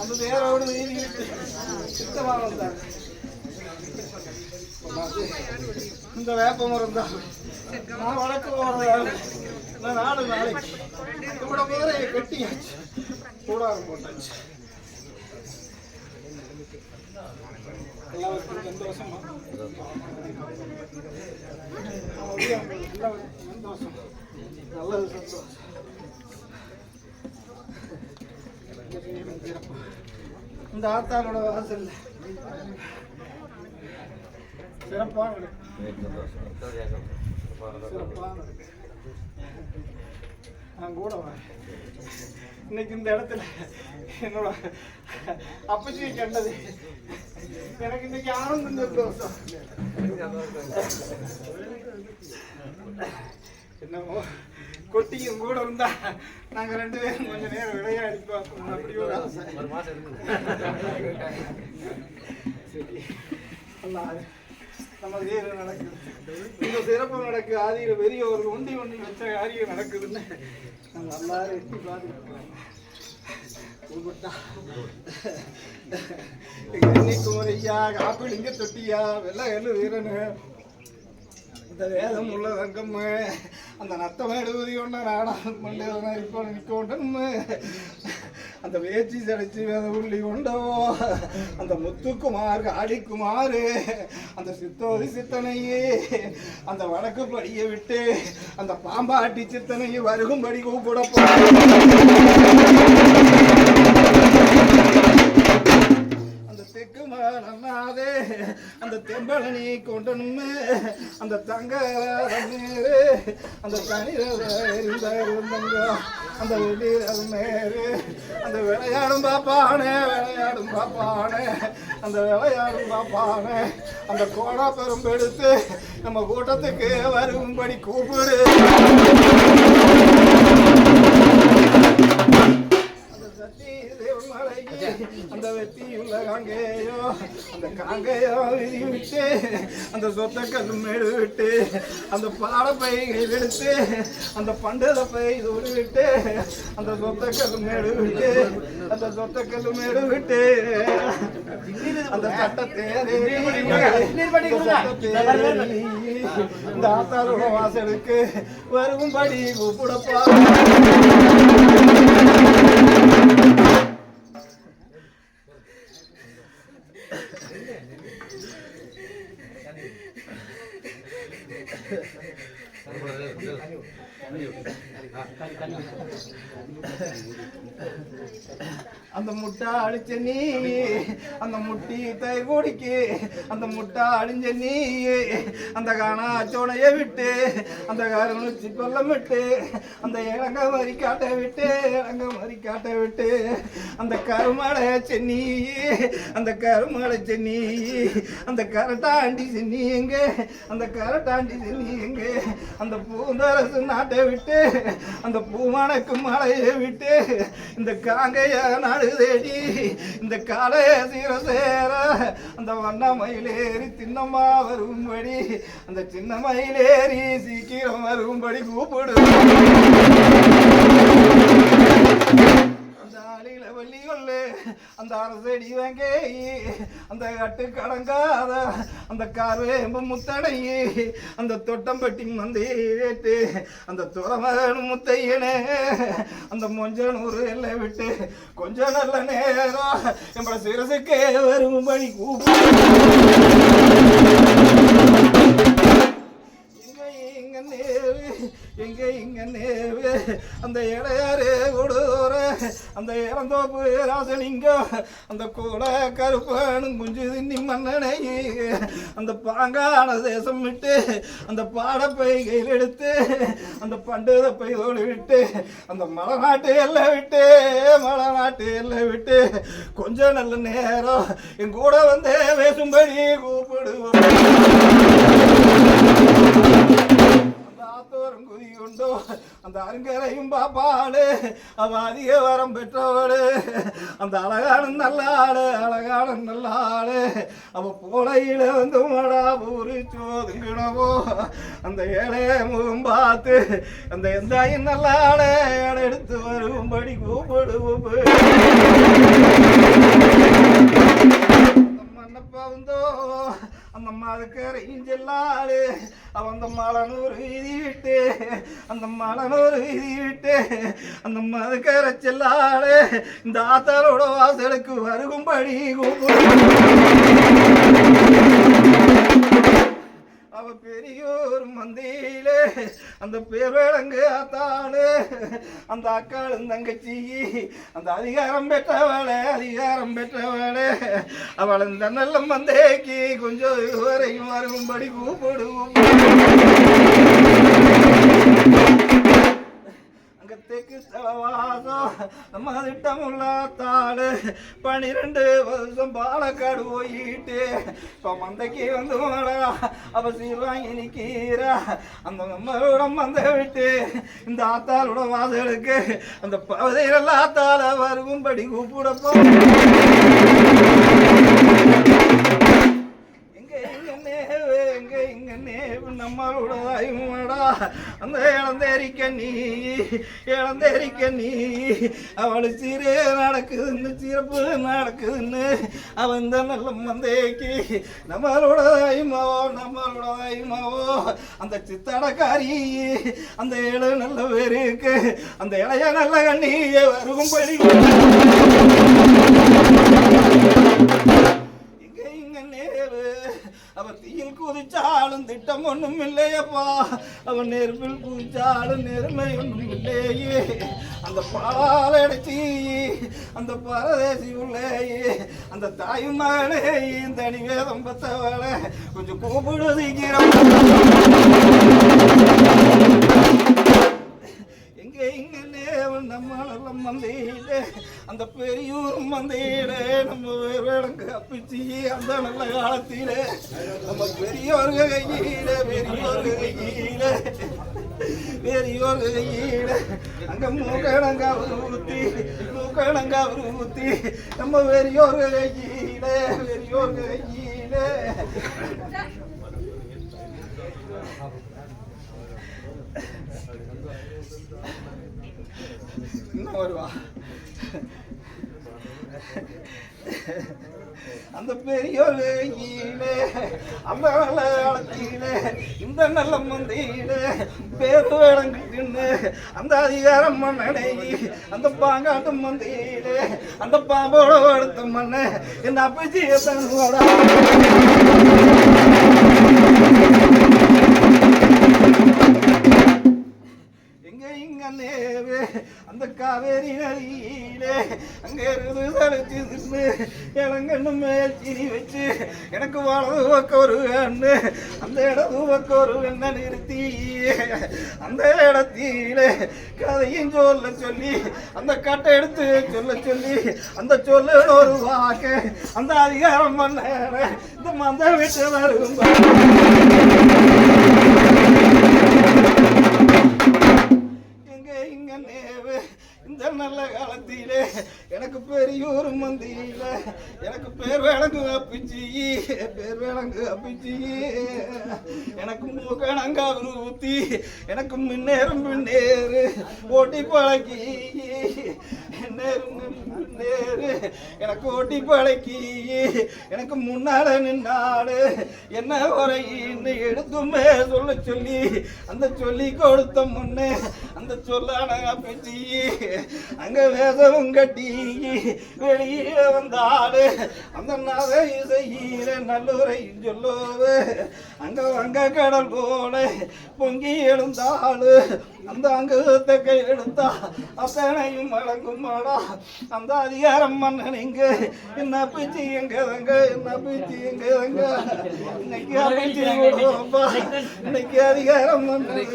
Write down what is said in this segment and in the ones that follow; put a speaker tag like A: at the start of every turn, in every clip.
A: அந்த தேரோடு வீதியிலுக்கு சித்தமாக வந்தாங்க இந்த வேப்ப மரம் தான் நான் வளர்க்க போறதால நான் நாலு நாளைக்கு. கூட குதிரையை கட்டியாச்சு கூடாரம் போட்டாச்சு. எல்லாருக்கும் சந்தோஷமா? சந்தோஷம். நல்லது சந்தோஷம். இந்த ஆத்தாளோட வாசல் சிறப்பான சிறப்பான நான் கூட இன்னைக்கு இந்த இடத்துல என்னோட அப்பச்சியை கண்டது. எனக்கு இன்னைக்கு ஆனந்தம் சந்தோஷம் என்னமோ கொட்டியும் கூட இருந்தா நாங்க ரெண்டு பேரும் கொஞ்ச நேரம் விளையாடி பார்ப்போம். அப்படி ஒரு ஆசை. நம்ம வீர நடக்குது. இந்த சிறப்பு நடக்கு ஆதியில பெரிய ஒரு ஒண்டி ஒண்டி வச்ச காரியம் நடக்குதுன்னு நம்ம எல்லாரும் எட்டி பார்த்துருக்கோம் இன்னைக்கு முறையா காப்பிளிங்க தொட்டியா வெள்ள கல்லு வீரனு. இந்த வேதம் உள்ள தங்கம்மு. அந்த நத்தம் எழுபதி ஒன்று நாடாம் மண்டேவனா இப்போ நிற்கொண்டு அந்த வேச்சி சடைச்சி வேத உள்ளி கொண்டவோ அந்த முத்துக்குமார் காளிக்குமார் அந்த சித்தோதி சித்தனையே அந்த வடக்கு படியை விட்டு அந்த பாம்பாட்டி சித்தனையை வருகும்படி கூப்பிட அந்த தெற்கு அந்த தெம்பளனி கொண்டனுமே. அந்த தங்க நேரு அந்த தனிரங்க அந்த வெளியில் நேரு அந்த விளையாடும் பாப்பானே விளையாடும் பாப்பானே. அந்த விளையாடும் பாப்பானே. அந்த கோடா பெரும்பெடுத்து நம்ம கூட்டத்துக்கு வரும்படி கூப்பிடு. அந்த சத்தி அந்த வெத்தியுள்ள காங்கேயோ அந்த காங்கேயோ விதி விட்டு அந்த சொத்த மேடு விட்டு அந்த பாடப்பைகள் விடுத்து அந்த பண்டத பை தூள் விட்டு அந்த சொத்த கல்லுமேடு விட்டு அந்த சொத்த மேடு விட்டு அந்த சட்டத்தை இந்த ஆத்தாரோட வாசலுக்கு வரும்படி கூப்பிடப்பா. அந்த முட்டை அழிச்ச நீ அந்த முட்டி தை குடிக்கு அந்த முட்டை அழிஞ்ச நீ அந்த காணா சோனைய விட்டு அந்த காரணி கொல்லம் விட்டு அந்த இறங்க மறி காட்ட விட்டு இறங்க மறி காட்ட விட்டு அந்த கருமாடை சென்னி அந்த கருமாடை சென்னி அந்த கரட்டாண்டி சென்னி எங்க அந்த கரட்டாண்டி சென்னி எங்க அந்த பூந்தரசு நாட்டை விட்டு அந்த பூமானக்கு மலையை விட்டு இந்த காங்கைய நாடு தேடி இந்த காளைய சீர சேர அந்த வண்ண மயிலேறி தின்னம்மா வரும்படி அந்த சின்ன மயிலேறி சீக்கிரம் வரும்படி கூப்பிடு. மாலையில வெள்ளி கொள்ளு அந்த அரசடி வாங்கே அந்த கட்டு கடங்காத அந்த கார்வேம்பு முத்தடையே அந்த தொட்டம்பட்டி மந்தேட்டு அந்த துறமகன் முத்தையனே அந்த மொஞ்சனூர் எல்லை விட்டு கொஞ்ச நல்ல நேரம். நம்மள சிரசுக்கே வரும்படி கூப்பிடு. எங்க இங்க நேவு. அந்த இடையாறு கொடுதோற அந்த இளந்தோப்பு ராசலிங்கம் அந்த கூட கருப்பனும் குஞ்சு தின்னி மன்னனை. அந்த பாங்கான தேசம் விட்டு அந்த பாடப்பை கையில் எடுத்து அந்த பண்டுத பைதோடு விட்டு அந்த மலை நாட்டு எல்லை விட்டு மலை நாட்டு எல்லை விட்டு கொஞ்சம் நல்ல நேரம் என் கூட வந்து பேசும்படி கூப்பிடுவோம். ஆத்தோரம் குதி கொண்டோ அந்த அருங்கரையும் பாப்பாளு அவ அதிக வரம் பெற்றவளு. அந்த அழகான நல்ல ஆளு அழகான நல்ல ஆளு அவ போலையில வந்து மடா ஊரு சோதுங்கிடவோ அந்த ஏழைய முகம் பார்த்து அந்த எந்தாயின் நல்ல ஆளை எடுத்து வரும்படி கூப்பிடுவோம். மன்னப்பா வந்தோ? அந்த மாதுக்கரையும் செல்லாடு அவன் அந்த மலனூர் வீதி விட்டு. அந்த மலனூர் வீதி விட்டு. அந்த மதுக்கரை செல்லாடு இந்த ஆத்தாரோட வாசலுக்கு வருகும்படி அவ பெரியோர் மந்தையிலே அந்த பேரழங்கு ஆத்தாளு அந்த அக்காளும் தங்கச்சி அந்த அதிகாரம் பெற்றவளே அதிகாரம் பெற்றவளே. அவள் இந்த நல்லம் மந்தேக்கு கொஞ்சம் வரையும் வரும்படி கூப்பிடுவோம். தலவாசம் நம்ம பனிரெண்டு வருஷம் பாலக்காடு போயிட்டு இப்போ மந்தைக்கு வந்து வாடா அவ சீர்வாங்கி நிற்கிறா அந்த நம்மளோட மந்த விட்டு இந்த ஆத்தாளோட வாசலுக்கு அந்த பகுதியில் ஆத்தாள வருகும்படி கூப்பிடப்போ எங்க எங்க நேவு எங்க எங்க அந்த இளந்தேரிக்க நீ இளந்தேரிக்க நீ. அவளு சீரே நடக்குதுன்னு சிறப்பு நடக்குதுன்னு அவன் இந்த நல்ல மந்தேக்கு. நம்மளோட தாயுமாவோ நம்மளோட அந்த சித்தடக்காரி அந்த இள நல்ல பேருக்கு அந்த இளைய நல்ல கண்ணியே வருகும் படி இங்க இங்க நேரு. அவன் தீயில் குதிச்சாலும் திட்டம் ஒண்ணும் இல்லையப்பா. அவன் நெருப்பில் குதிச்சாலும் நெருமை ஒன்றும் இல்லையே. அந்த பாலால் அடைச்சி அந்த பரதேசி உள்ளேயே. அந்த தாயும் மகளே இந்த அணிவேதம் பத்தவளை. கொஞ்சம் கூப்பிடு சீக்கிரம். நேவல் நம்ம நல்ல அந்த பெரியூர் மந்தையிலே நம்ம வேறடங்கு அப்பிச்சு அந்த நல்ல காலத்திலே. நம்ம பெரியோர்கள் கையில பெரியோர்கள் கையில பெரியோர்கள் கையில. அங்க மூக்கணங்கா ஊத்தி மூக்கணங்கா ஊத்தி நம்ம பெரியோர்கள் கையில பெரியோர்கள் கையில இன்னும் வருவா. அந்த பெரியோர் ஈழே அந்த நல்ல இந்த நல்ல மந்தீனே பேரு விளங்குன்னு அந்த அதிகாரம் மன்னனை அந்த பாங்காட்டு மந்தியிலே அந்த பாம்போட எடுத்த மண்ணு என்ன அப்பச்சியை தருவாடா கண்ணேவே அந்த காவேரி நதியிலே அங்கே இருந்து தடுத்து நின்று இளங்கண்ணு மேல் சிரி வச்சு எனக்கு வலது பக்கம் ஒரு கண்ணு அந்த இடது பக்கம் ஒரு கண்ணை நிறுத்தி அந்த இடத்திலே கதையும் சொல்ல சொல்லி அந்த கட்டை எடுத்து சொல்ல சொல்லி அந்த சொல்ல ஒரு வாக்கு அந்த அதிகாரம் பண்ண இந்த மந்த விட்டு வரும் இந்த நல்ல காலத்திலே எனக்கு பெரியோர் மந்தியில எனக்கு பேர் விளங்கு அப்பிச்சி பேர் விளங்கு அப்பிச்சி எனக்கு மூக்கணங்கா ஊத்தி எனக்கு முன்னேறும் முன்னேறு ஓட்டி பழக்கி நேரும் முன்னேறு எனக்கு ஓட்டி பழக்கி எனக்கு முன்னால நின்னாடு என்ன குறையின்னு எடுத்துமே சொல்ல சொல்லி அந்த சொல்லி கொடுத்த முன்னே அந்த சொல்லான அப்பிச்சி அங்க வேதமும் கட்டி வெளியே வந்தாடு அந்த நகை இசையில நல்லுரை சொல்லோவு அங்க அங்க கடல் போல பொங்கி எழுந்தாளு. அந்த அங்கத்தை கை எடுத்தா அத்தனையும் வழங்கும் மாடா அந்த அதிகாரம் மன்னன் இங்க. என்ன பிச்சு எங்க தங்க என்ன பிச்சு எங்க தங்க. இன்னைக்கு விடுவோம்ப்பா இன்னைக்கு அதிகாரம் மன்னன்.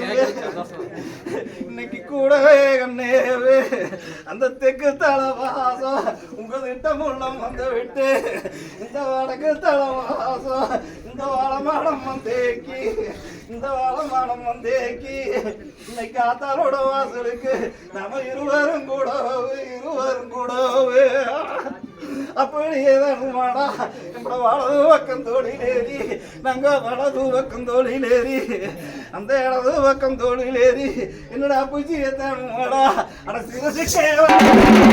A: இன்னைக்கு கூடவே கண்ணேவே. அந்த தெற்கு தளவாசம் உங்க திட்டம் உள்ளம் வந்து விட்டு இந்த வடக்கு தளவாசம் இந்த வாழமாடம் வந்தேக்கி இந்த வாழமாடம் வந்தேக்கி இன்னைக்கு ஆத்தாரோட வாசலுக்கு நம்ம இருவரும் கூடவே இருவரும் கூடவே. அப்படியே மாடா நம்மள வலது பக்கம் தோழிலேறி நாங்க வலது பக்கம் தோழிலேறி அந்த இடது பக்கம் தோழிலேறி என்னடா பூச்சி அட சிறு